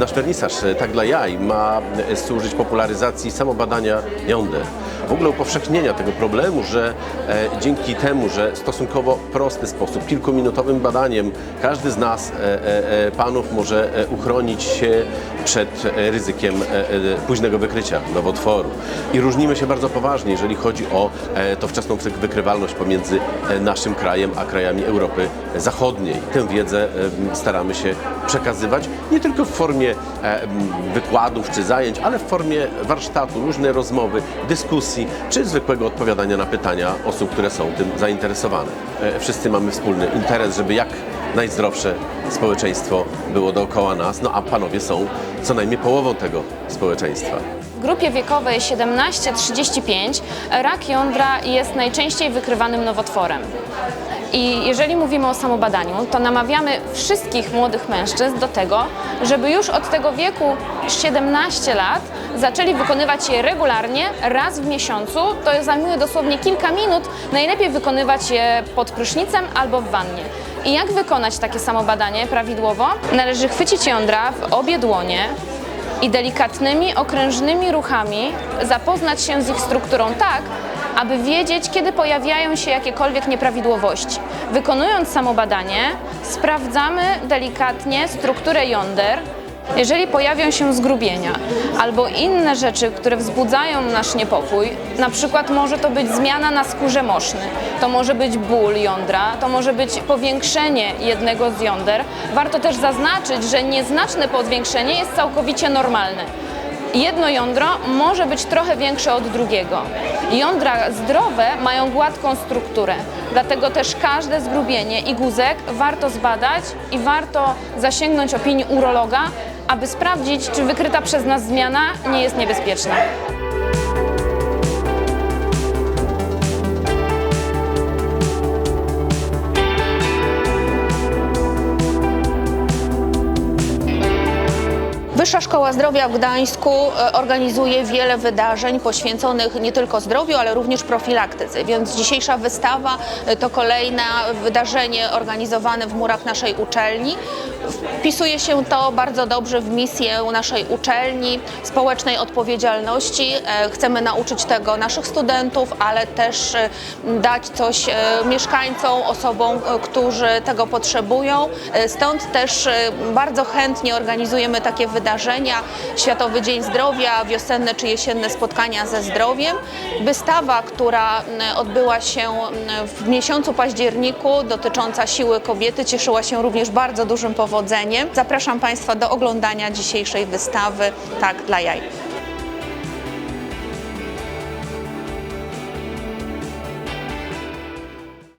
nasz wernisaż e, Tak dla Jaj ma e, służyć popularyzacji samobadania jąder. W ogóle upowszechnienia tego problemu, że e, dzięki temu, że stosunkowo prosty sposób, kilkuminutowym badaniem każdy z nas, e, e, e, panów, może uchronić się przed e, ryzykiem e, e, późnego wykrycia nowotworu. I różnimy się bardzo poważnie, jeżeli chodzi o to wczesną wy- wykrywalność pomiędzy naszym krajem a krajami Europy Zachodniej. Tę wiedzę staramy się przekazywać nie tylko w formie wykładów czy zajęć, ale w formie warsztatu, różne rozmowy, dyskusji czy zwykłego odpowiadania na pytania osób, które są tym zainteresowane. Wszyscy mamy wspólny interes, żeby jak najzdrowsze społeczeństwo było dookoła nas, no a panowie są co najmniej połową tego społeczeństwa. W grupie wiekowej 17-35 rak jądra jest najczęściej wykrywanym nowotworem. I jeżeli mówimy o samobadaniu, to namawiamy wszystkich młodych mężczyzn do tego, żeby już od tego wieku 17 lat zaczęli wykonywać je regularnie, raz w miesiącu. To zajmuje dosłownie kilka minut. Najlepiej wykonywać je pod prysznicem albo w wannie. I jak wykonać takie samobadanie prawidłowo? Należy chwycić jądra w obie dłonie, i delikatnymi, okrężnymi ruchami zapoznać się z ich strukturą tak, aby wiedzieć, kiedy pojawiają się jakiekolwiek nieprawidłowości. Wykonując samobadanie, sprawdzamy delikatnie strukturę jąder. Jeżeli pojawią się zgrubienia albo inne rzeczy, które wzbudzają nasz niepokój, na przykład może to być zmiana na skórze moszny, to może być ból jądra, to może być powiększenie jednego z jąder. Warto też zaznaczyć, że nieznaczne powiększenie jest całkowicie normalne. Jedno jądro może być trochę większe od drugiego. Jądra zdrowe mają gładką strukturę, dlatego też każde zgrubienie i guzek warto zbadać i warto zasięgnąć opinii urologa, aby sprawdzić, czy wykryta przez nas zmiana nie jest niebezpieczna. Wyższa Szkoła Zdrowia w Gdańsku e, organizuje wiele wydarzeń poświęconych nie tylko zdrowiu, ale również profilaktyce, więc dzisiejsza wystawa e, to kolejne wydarzenie organizowane w murach naszej uczelni. Wpisuje się to bardzo dobrze w misję naszej uczelni, społecznej odpowiedzialności. E, Chcemy nauczyć tego naszych studentów, ale też e, dać coś e, mieszkańcom, osobom, którzy tego potrzebują. Stąd też bardzo chętnie organizujemy takie wydarzenia. Światowy Dzień Zdrowia, wiosenne czy jesienne spotkania ze zdrowiem. Wystawa, która odbyła się w miesiącu październiku dotycząca siły kobiety, cieszyła się również bardzo dużym powodzeniem. Zapraszam Państwa do oglądania dzisiejszej wystawy Tak dla jaj.